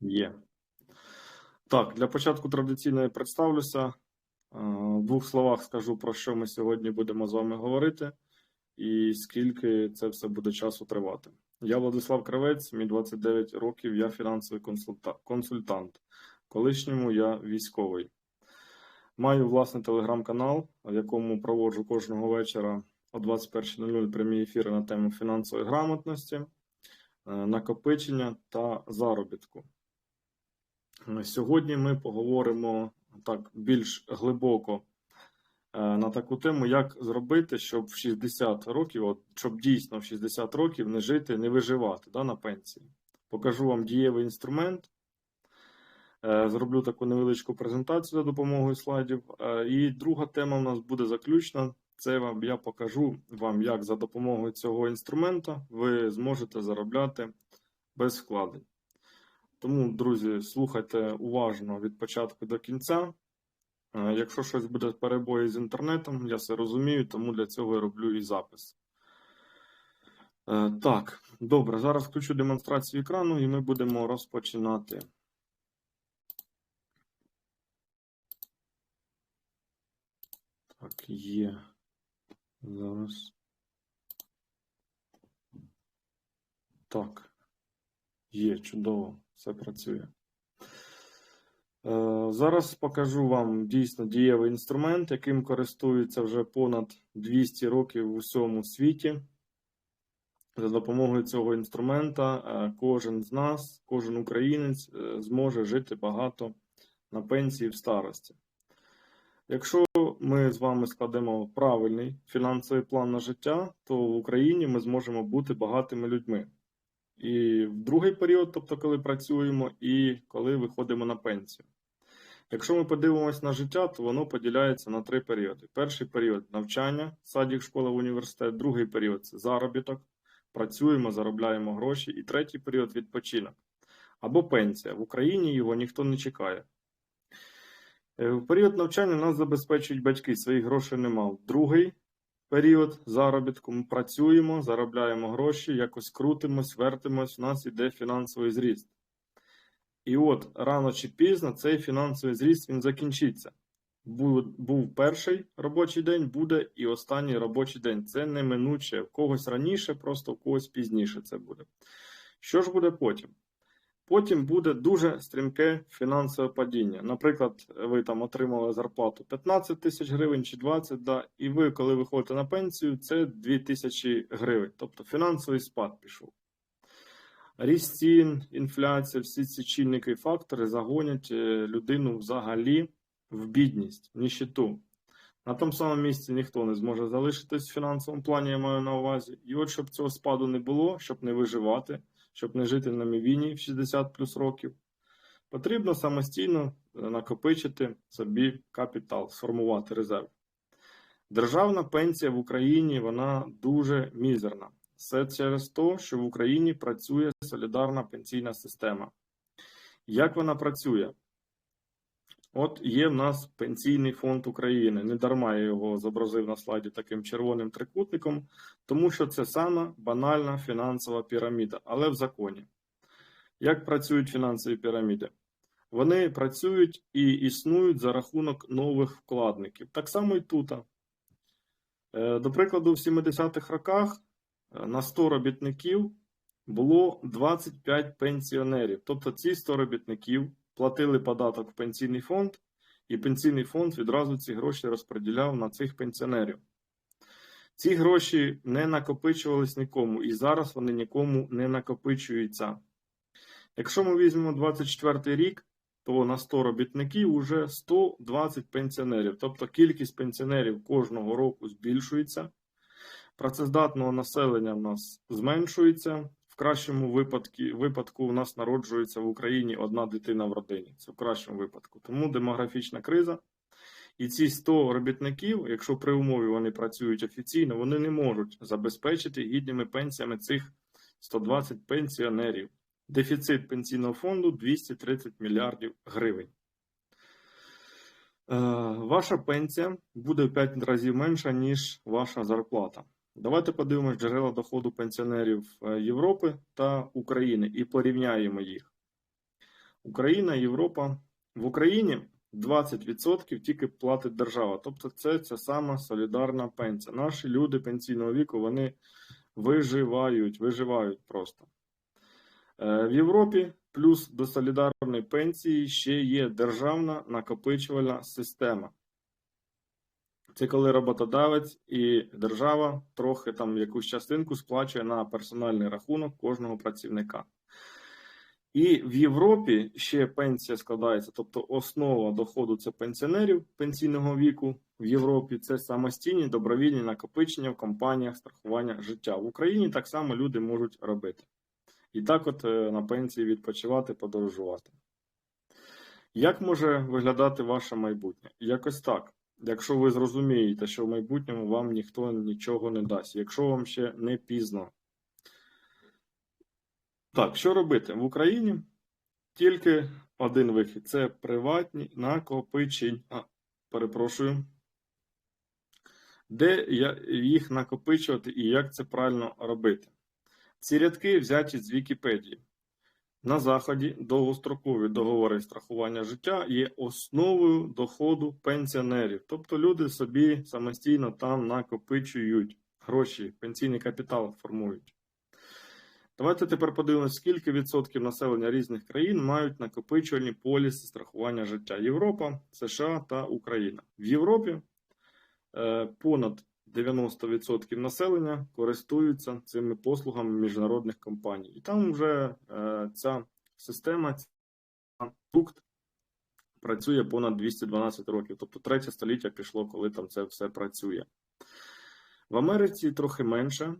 Є. Так, для початку традиційно я представлюся. Е, В двох словах скажу, про що ми сьогодні будемо з вами говорити і скільки це все буде часу тривати. Я Владислав Кравець, мені 29 років, я фінансовий консультант. Колишньому я військовий. Маю власний телеграм-канал, в якому проводжу кожного вечора о 21.00 прямі ефіри на тему фінансової грамотності, е, накопичення та заробітку. Е, Сьогодні ми поговоримо так більш глибоко е, на таку тему, як зробити, щоб в 60 років, от, щоб дійсно в 60 років не жити, не виживати да, на пенсії. Покажу вам дієвий інструмент. Е, Зроблю таку невеличку презентацію за допомогою слайдів. І друга тема у нас буде заключна. Це вам я покажу вам, як за допомогою цього інструменту ви зможете заробляти без вкладень. Тому, друзі, слухайте уважно від початку до кінця. Е, Якщо щось буде перебої з інтернетом, я все розумію, тому для цього я роблю і запис. Е, Так, добре, зараз включу демонстрацію екрану і ми будемо розпочинати. Так, є. Зараз. Так. Є, чудово, все працює. Е, Зараз покажу вам дійсно дієвий інструмент, яким користується вже понад 200 років в усьому світі. За допомогою цього інструмента е, кожен з нас, кожен українець е, зможе жити багато на пенсії в старості. Якщо ми з вами складемо правильний фінансовий план на життя, то в Україні ми зможемо бути багатими людьми. І в другий період, тобто коли працюємо, і коли виходимо на пенсію. Якщо ми подивимось на життя, то воно поділяється на три періоди. Перший період навчання, садик, школа, університет, другий період це заробіток, працюємо, заробляємо гроші, і третій період відпочинок. Або пенсія. В Україні його ніхто не чекає. Е, В період навчання нас забезпечують батьки, своїх грошей нема. Другий період заробітку ми працюємо, заробляємо гроші, якось крутимось, вертимось, у нас іде фінансовий зріст. І от рано чи пізно цей фінансовий зріст він закінчиться. Був, був перший робочий день, буде і останній робочий день. Це неминуче. В когось раніше, просто в когось пізніше це буде. Що ж буде потім? Потім буде дуже стрімке фінансове падіння. Наприклад, ви там отримали зарплату 15 тисяч гривень чи 20, да, і ви, коли виходите на пенсію, це 2 тисячі гривень. Тобто фінансовий спад пішов. Ріст цін, інфляція, всі ці чинники і фактори загонять е, людину взагалі в бідність, в ніщиту. На тому самому місці ніхто не зможе залишитись в фінансовому плані, я маю на увазі. І от щоб цього спаду не було, щоб не виживати, щоб не жити на мівіні в 60 плюс років, потрібно самостійно е, накопичити собі капітал, сформувати резерв. Державна пенсія в Україні вона дуже мізерна. Все через те, що в Україні працює солідарна пенсійна система. Як вона працює? От є в нас Пенсійний фонд України. Не дарма я його зобразив на слайді таким червоним трикутником, тому що це сама банальна фінансова піраміда, але в законі. Як працюють фінансові піраміди? Вони працюють і існують за рахунок нових вкладників. Так само і тут. Е, До прикладу, в 70-х роках е, на 100 робітників було 25 пенсіонерів. Тобто ці 100 робітників платили податок в пенсійний фонд, і пенсійний фонд відразу ці гроші розподіляв на цих пенсіонерів. Ці гроші не накопичувались нікому, і зараз вони нікому не накопичуються. Якщо ми візьмемо 24 рік, то на 100 робітників вже 120 пенсіонерів. Тобто кількість пенсіонерів кожного року збільшується. Працездатного населення в нас зменшується. Кращому випадку, випадку у нас народжується в Україні одна дитина в родині. Це в кращому випадку. Тому демографічна криза. І ці 100 робітників, якщо при умові вони працюють офіційно, вони не можуть забезпечити гідними пенсіями цих 120 пенсіонерів. Дефіцит пенсійного фонду 230 мільярдів гривень. Е, Ваша пенсія буде в 5 разів менша, ніж ваша зарплата. Давайте подивимось джерела доходу пенсіонерів е, Європи та України і порівняємо їх. Україна, Європа. В Україні 20% тільки платить держава. Тобто це ця сама солідарна пенсія. Наші люди пенсійного віку вони виживають, виживають просто. Е, В Європі плюс до солідарної пенсії ще є державна накопичувальна система. Це коли роботодавець і держава трохи там якусь частинку сплачує на персональний рахунок кожного працівника. І в Європі ще пенсія складається, тобто основа доходу це пенсіонерів пенсійного віку в Європі. Це самостійні добровільні накопичення в компаніях страхування життя. В Україні так само люди можуть робити. І так, от е, на пенсії відпочивати, подорожувати. Як може виглядати ваше майбутнє? Якось так. Якщо ви зрозумієте, що в майбутньому вам ніхто нічого не дасть, якщо вам ще не пізно. Так, що робити? В Україні тільки один вихід це приватні накопичення. Перепрошую. Де їх накопичувати і як це правильно робити? Ці рядки взяті з Вікіпедії. На Заході довгострокові договори страхування життя є основою доходу пенсіонерів. Тобто люди собі самостійно там накопичують гроші, пенсійний капітал формують. Давайте тепер подивимося, скільки відсотків населення різних країн мають накопичувальні поліси страхування життя. Європа, США та Україна. В Європі е, понад 90% населення користуються цими послугами міжнародних компаній. І там вже е, ця система, цей продукт працює понад 212 років. Тобто третє століття пішло, коли там це все працює. В Америці трохи менше.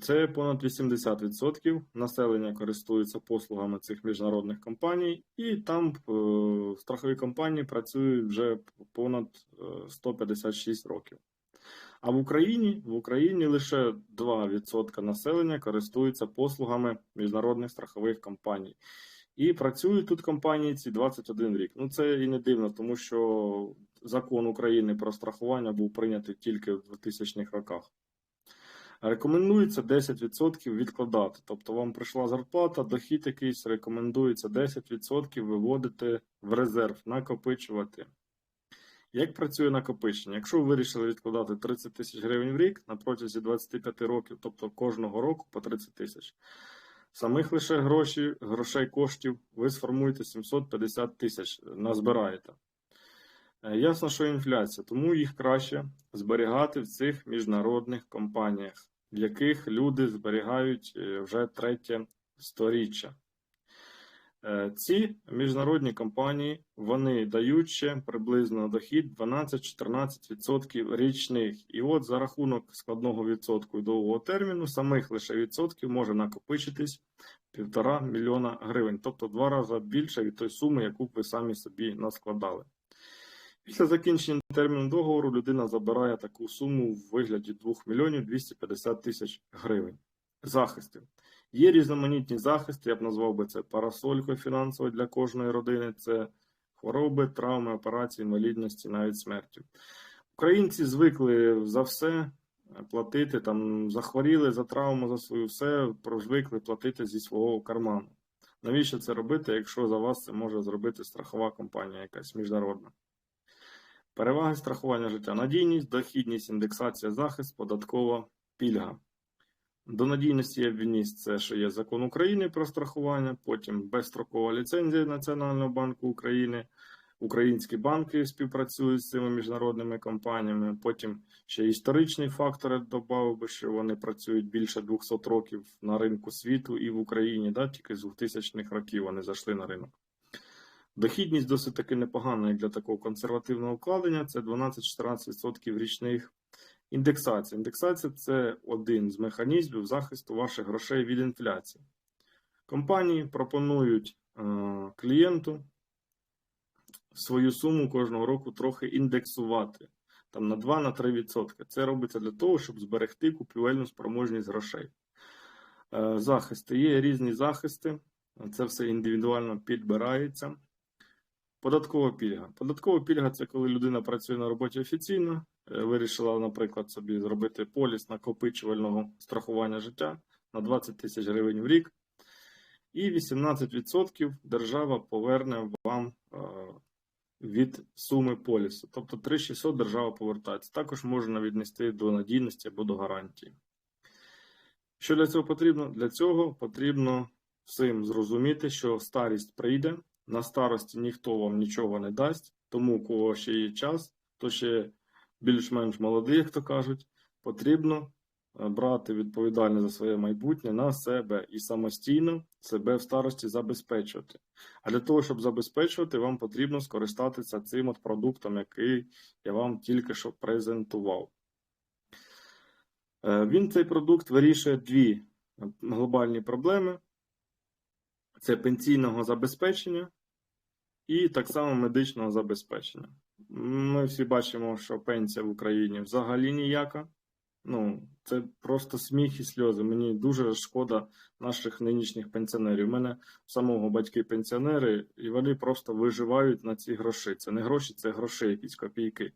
Це понад 80% населення користується послугами цих міжнародних компаній, і там е, страхові компанії працюють вже понад е, 156 років. А в Україні в Україні лише 2% населення користуються послугами міжнародних страхових компаній. І працюють тут компанії ці 21 рік. Ну це і не дивно, тому що закон України про страхування був прийнятий тільки в 2000-х роках. Рекомендується 10% відкладати. Тобто вам прийшла зарплата, дохід якийсь, рекомендується 10% виводити в резерв, накопичувати. Як працює накопичення? Якщо ви вирішили відкладати 30 тисяч гривень в рік на протязі 25 років, тобто кожного року по 30 тисяч, самих лише гроші, грошей коштів ви сформуєте 750 тисяч, назбираєте. Е, Ясно, що інфляція, тому їх краще зберігати в цих міжнародних компаніях, в яких люди зберігають е, вже третє сторіччя. Е, Ці міжнародні компанії вони дають ще приблизно дохід 12-14% річних. І от за рахунок складного відсотку і довгого терміну самих лише відсотків може накопичитись півтора мільйона гривень, тобто два рази більше від тої суми, яку б ви самі собі наскладали. Після закінчення терміну договору людина забирає таку суму в вигляді 2 мільйонів 250 тисяч гривень. Захисти. Є різноманітні захисти, я б назвав би це парасолькою фінансово для кожної родини. Це хвороби, травми, операції, інвалідності, навіть смерті. Українці звикли за все платити, там захворіли за травму, за свою все, звикли платити зі свого карману. Навіщо це робити, якщо за вас це може зробити страхова компанія якась міжнародна? Переваги страхування життя, надійність, дохідність, індексація, захист, податкова пільга. До надійності я відніс це, що є закон України про страхування, потім безстрокова ліцензія Національного банку України, українські банки співпрацюють з цими міжнародними компаніями. Потім ще історичний фактор я додав би, що вони працюють більше 200 років на ринку світу і в Україні, да, тільки з 2000-х років вони зайшли на ринок. Дохідність досить таки непогана для такого консервативного вкладення. Це 12-14% річних індексацій. Індексація це один з механізмів захисту ваших грошей від інфляції. Компанії пропонують е, клієнту свою суму кожного року трохи індексувати там на 2-3%. Це робиться для того, щоб зберегти купівельну спроможність грошей. Е, захисти. Є різні захисти. Це все індивідуально підбирається. Податкова пільга. Податкова пільга це коли людина працює на роботі офіційно, вирішила, наприклад, собі зробити поліс накопичувального страхування життя на 20 тисяч гривень в рік. і 18% держава поверне вам е, від суми полісу. Тобто 3600 держава повертається. Також можна віднести до надійності або до гарантії. Що для цього потрібно? Для цього потрібно всім зрозуміти, що старість прийде. На старості ніхто вам нічого не дасть, тому у кого ще є час, то ще більш-менш молодий, як то кажуть, потрібно е, брати відповідальність за своє майбутнє на себе і самостійно себе в старості забезпечувати. А для того, щоб забезпечувати, вам потрібно скористатися цим от продуктом, який я вам тільки що презентував. Е, Він цей продукт вирішує дві глобальні проблеми: це пенсійного забезпечення і так само медичного забезпечення. Ми всі бачимо, що пенсія в Україні взагалі ніяка. Ну, це просто сміх і сльози. Мені дуже шкода наших нинішніх пенсіонерів. У мене самого батьки пенсіонери, і вони просто виживають на ці гроші. Це не гроші, це гроші, якісь копійки.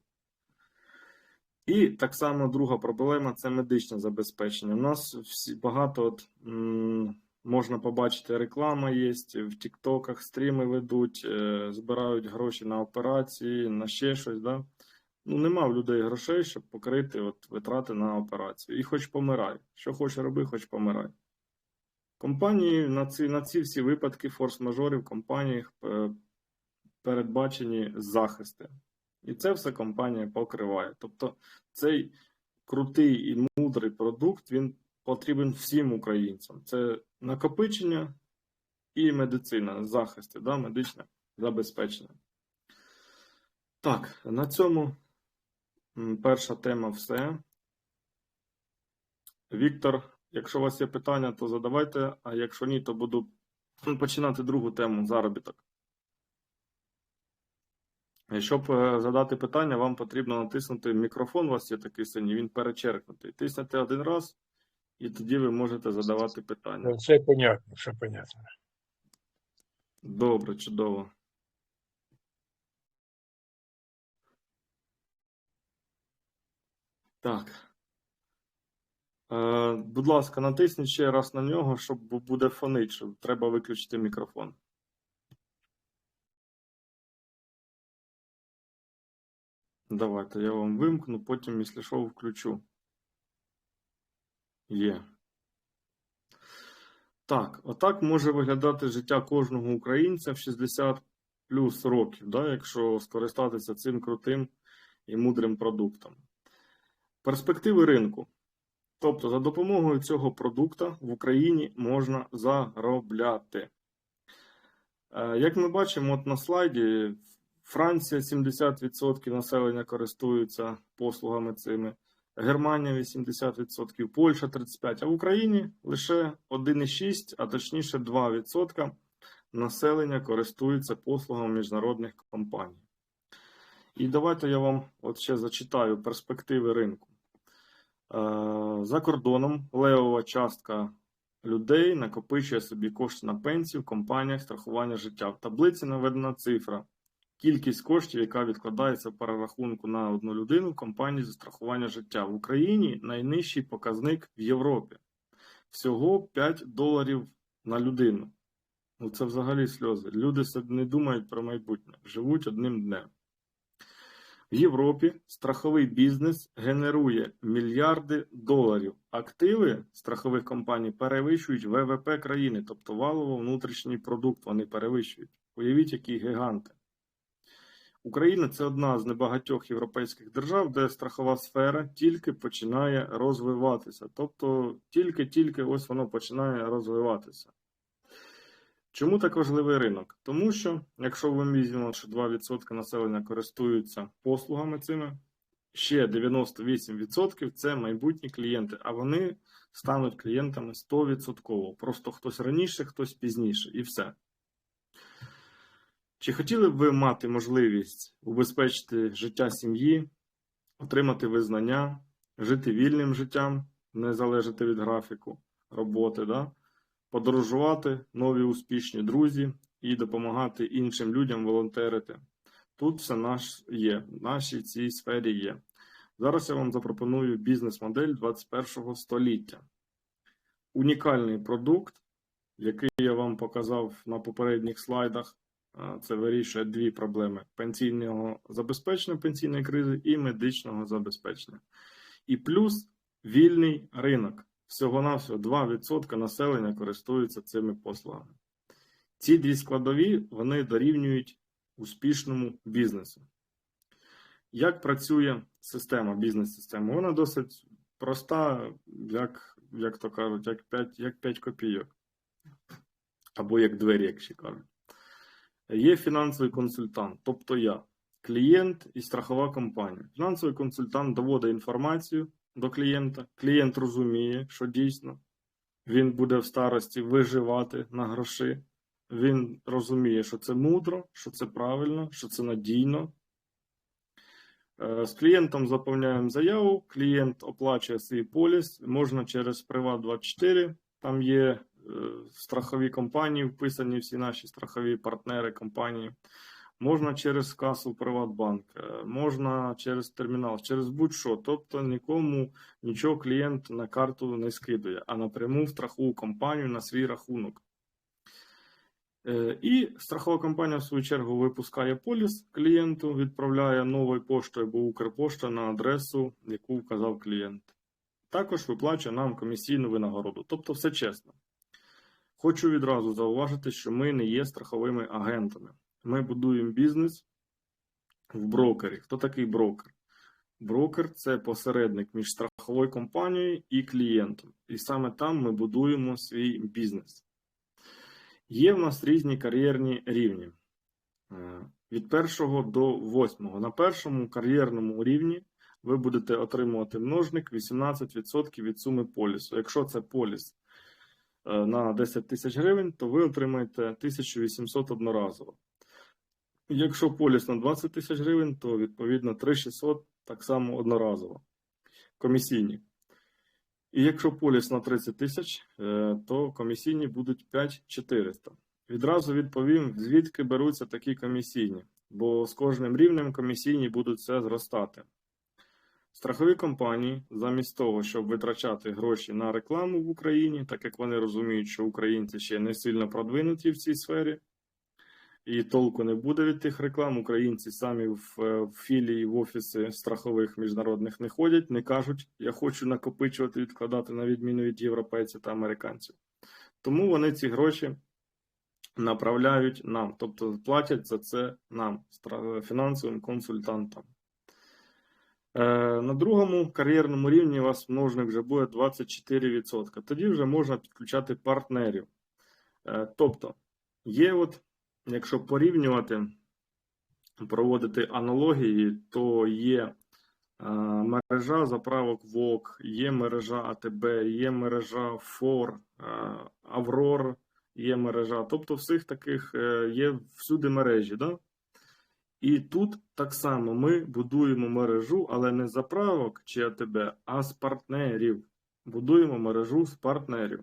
І так само друга проблема це медичне забезпечення. У нас всі багато от, м, можна побачити, реклама є, в Тіктоках стріми ведуть, е, збирають гроші на операції, на ще щось. Да? Ну, нема в людей грошей, щоб покрити от, витрати на операцію. І хоч помирай. Що хочеш роби, хоч помирай. Компанії на ці, на ці всі випадки форс-мажорів в компаніях е, передбачені захисти. І це все компанія покриває. Тобто цей крутий і мудрий продукт він потрібен всім українцям. Це накопичення і медицина, захисти, да, медичне забезпечення. Так, на цьому перша тема все. Віктор, якщо у вас є питання, то задавайте, а якщо ні, то буду починати другу тему заробіток. Щоб е, задати питання, вам потрібно натиснути мікрофон. У вас є такий синій, він перечеркнутий. Тиснете один раз, і тоді ви можете задавати питання. Все понятно, все понятно. Добре, чудово. Так. Е, будь ласка, натисніть ще раз на нього, щоб буде фонить, що треба виключити мікрофон. Давайте я вам вимкну, потім, якщо що, включу. Є. Так, отак може виглядати життя кожного українця в 60 плюс років, да, якщо скористатися цим крутим і мудрим продуктом. Перспективи ринку. Тобто, за допомогою цього продукту в Україні можна заробляти. Е, Як ми бачимо от на слайді, Франція 70% населення користуються послугами цими. Германія 80%, Польща 35%, а в Україні лише 1,6%, а точніше 2% населення користуються послугами міжнародних компаній. І давайте я вам от ще зачитаю перспективи ринку. Е, За кордоном левова частка людей накопичує собі кошти на пенсію в компаніях страхування життя. В таблиці наведена цифра. Кількість коштів, яка відкладається в перерахунку на одну людину в компанії зі страхування життя. В Україні найнижчий показник в Європі. Всього 5 доларів на людину. Ну це взагалі сльози. Люди не думають про майбутнє, живуть одним днем. В Європі страховий бізнес генерує мільярди доларів. Активи страхових компаній перевищують ВВП країни, тобто валово внутрішній продукт вони перевищують. Уявіть, які гіганти. Україна це одна з небагатьох європейських держав, де страхова сфера тільки починає розвиватися. Тобто тільки-тільки ось воно починає розвиватися. Чому так важливий ринок? Тому що, якщо ми візьмемо, що 2% населення користуються послугами цими, ще 98% це майбутні клієнти, а вони стануть клієнтами 100%. Просто хтось раніше, хтось пізніше, і все. Чи хотіли б ви мати можливість убезпечити життя сім'ї, отримати визнання, жити вільним життям, не залежати від графіку роботи, да? подорожувати нові успішні друзі і допомагати іншим людям волонтерити? Тут все наш є, в нашій цій сфері є. Зараз я вам запропоную бізнес-модель 21 століття. Унікальний продукт, який я вам показав на попередніх слайдах, це вирішує дві проблеми: пенсійного забезпечення пенсійної кризи і медичного забезпечення. І плюс вільний ринок. Всього-навсього 2% населення користуються цими послугами. Ці дві складові вони дорівнюють успішному бізнесу. Як працює система, бізнес-система? Вона досить проста, як, як то кажуть, як 5, як 5 копійок. Або як двері, як ще кажуть. Є фінансовий консультант, тобто я, клієнт і страхова компанія. Фінансовий консультант доводить інформацію до клієнта. Клієнт розуміє, що дійсно він буде в старості виживати на гроші. Він розуміє, що це мудро, що це правильно, що це надійно. Е, З клієнтом заповняємо заяву, клієнт оплачує свій поліс, можна через Приват24, там є страхові компанії, вписані всі наші страхові партнери компанії. Можна через касу Приватбанк, е, можна через термінал, через будь-що. Тобто нікому нічого клієнт на карту не скидує, а напряму в страхову компанію на свій рахунок. Е, І страхова компанія, в свою чергу, випускає поліс клієнту, відправляє новою поштою або Укрпошта на адресу, яку вказав клієнт. Також виплачує нам комісійну винагороду. Тобто все чесно. Хочу відразу зауважити, що ми не є страховими агентами. Ми будуємо бізнес в брокері. Хто такий брокер? Брокер це посередник між страховою компанією і клієнтом. І саме там ми будуємо свій бізнес. Є в нас різні кар'єрні рівні. Е, Від першого до восьмого. На першому кар'єрному рівні ви будете отримувати множник 18% від суми полісу. Якщо це поліс на 10 тисяч гривень, то ви отримаєте 1800 одноразово. Якщо поліс на 20 тисяч гривень, то відповідно 3600 так само одноразово. Комісійні. І якщо поліс на 30 тисяч, е, то комісійні будуть 5400. Відразу відповім, звідки беруться такі комісійні, бо з кожним рівнем комісійні будуть все зростати. Страхові компанії, замість того, щоб витрачати гроші на рекламу в Україні, так як вони розуміють, що українці ще не сильно продвинуті в цій сфері, і толку не буде від тих реклам. Українці самі в, е, філії, в офіси страхових міжнародних не ходять, не кажуть, я хочу накопичувати, відкладати на відміну від європейців та американців. Тому вони ці гроші направляють нам, тобто платять за це нам, фінансовим консультантам. Е, На другому кар'єрному рівні у вас множник вже буде 24%. Тоді вже можна підключати партнерів. Е, Тобто, є от якщо порівнювати, проводити аналогії, то є е, мережа заправок ВОК, є мережа АТБ, є мережа ФОР, Аврор, є мережа. Тобто, всіх таких є всюди мережі. Да? І тут так само ми будуємо мережу, але не заправок чи АТБ, а з партнерів. Будуємо мережу з партнерів.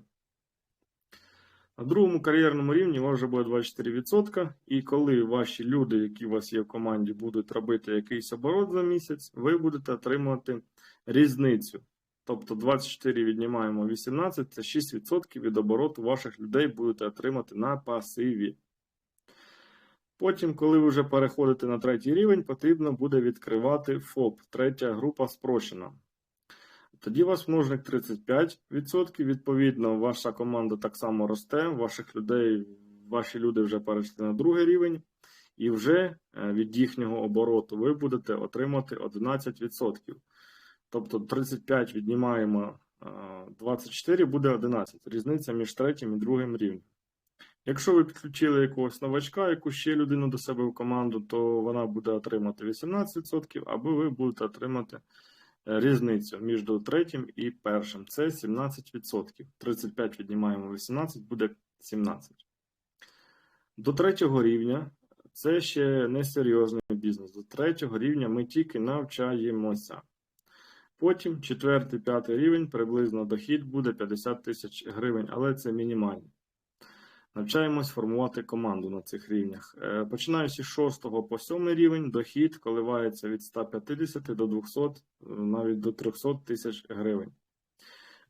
На другому кар'єрному рівні у вас вже буде 24%. І коли ваші люди, які у вас є в команді, будуть робити якийсь оборот за місяць, ви будете отримувати різницю. Тобто 24 віднімаємо 18, це 6% від обороту ваших людей будете отримати на пасиві. Потім, коли ви вже переходите на третій рівень, потрібно буде відкривати ФОП, третя група спрощена. Тоді у вас множник 35%. Відповідно, ваша команда так само росте, ваших людей, ваші люди вже перейшли на другий рівень, і вже е, від їхнього обороту ви будете отримати 11%. Тобто 35 віднімаємо е, 24 буде 11. Різниця між третім і другим рівнем. Якщо ви підключили якогось новачка, якусь ще людину до себе в команду, то вона буде отримати 18%, або ви будете отримати е, різницю між третім і першим. Це 17%. 35 віднімаємо 18, буде 17. До третього рівня це ще не серйозний бізнес. До третього рівня ми тільки навчаємося. Потім четвертий, п'ятий рівень, приблизно дохід буде 50 тисяч гривень, але це мінімальний. Навчаємось формувати команду на цих рівнях. Е, Починаючи з 6 по 7 рівень, дохід коливається від 150 до 200, е, навіть до 300 тисяч гривень.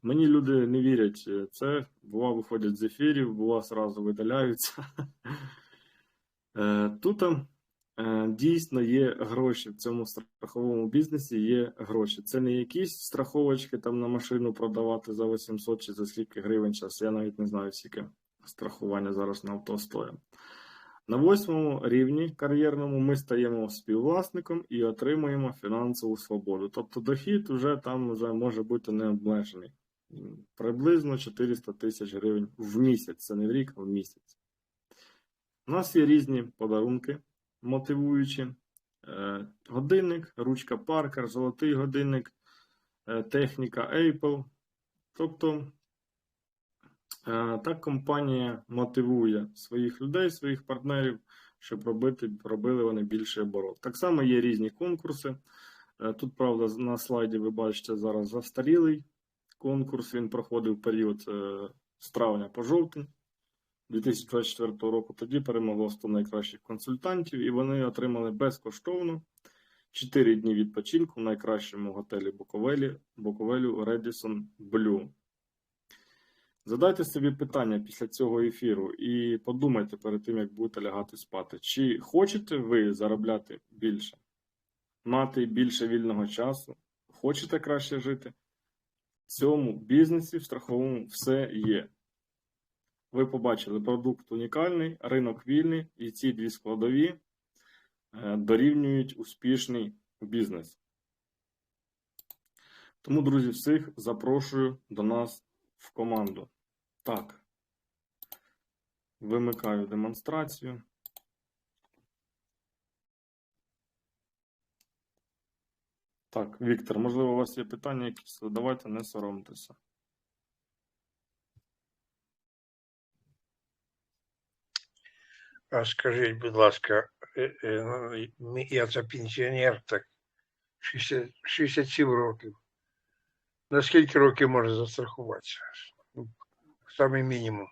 Мені люди не вірять. е, Це бува виходять з ефірів, бува зразу видаляються. Тут дійсно є гроші в цьому страховому бізнесі. Є гроші. Це не якісь страховочки там на машину продавати за 800 чи за скільки гривень час. Я навіть не знаю, скільки страхування зараз на авто стоїть. На восьмому рівні кар'єрному ми стаємо співвласником і отримуємо фінансову свободу. Тобто дохід вже там вже може бути не обмежений. М, Приблизно 400 тисяч гривень в місяць. Це не в рік, а в місяць. У нас є різні подарунки мотивуючі. Е, Годинник, ручка Паркер, золотий годинник, е, техніка Apple. Тобто Так компанія мотивує своїх людей, своїх партнерів, щоб робити, робили вони більший оборот. Так само є різні конкурси. Е, Тут, правда, на слайді ви бачите зараз застарілий конкурс. Він проходив період е, з травня по жовтень 2024 року. Тоді перемогло 100 найкращих консультантів, і вони отримали безкоштовно 4 дні відпочинку в найкращому готелі Буковелі, Буковелю Redison Blue. Задайте собі питання після цього ефіру і подумайте перед тим, як будете лягати спати. Чи хочете ви заробляти більше, мати більше вільного часу? Хочете краще жити? В цьому бізнесі, в страховому, все є. Ви побачили, продукт унікальний, ринок вільний, і ці дві складові е, дорівнюють успішний бізнес. Тому, друзі, всіх запрошую до нас в команду. Так. Вимикаю демонстрацію. Так, Віктор, можливо, у вас є питання якісь? Задавайте, не соромтеся. А скажіть, будь ласка, е, е, ну, ми- я це пенсіонер, так 60, 67 років. На скільки років можна застрахуватися? Ну, Саме мінімум.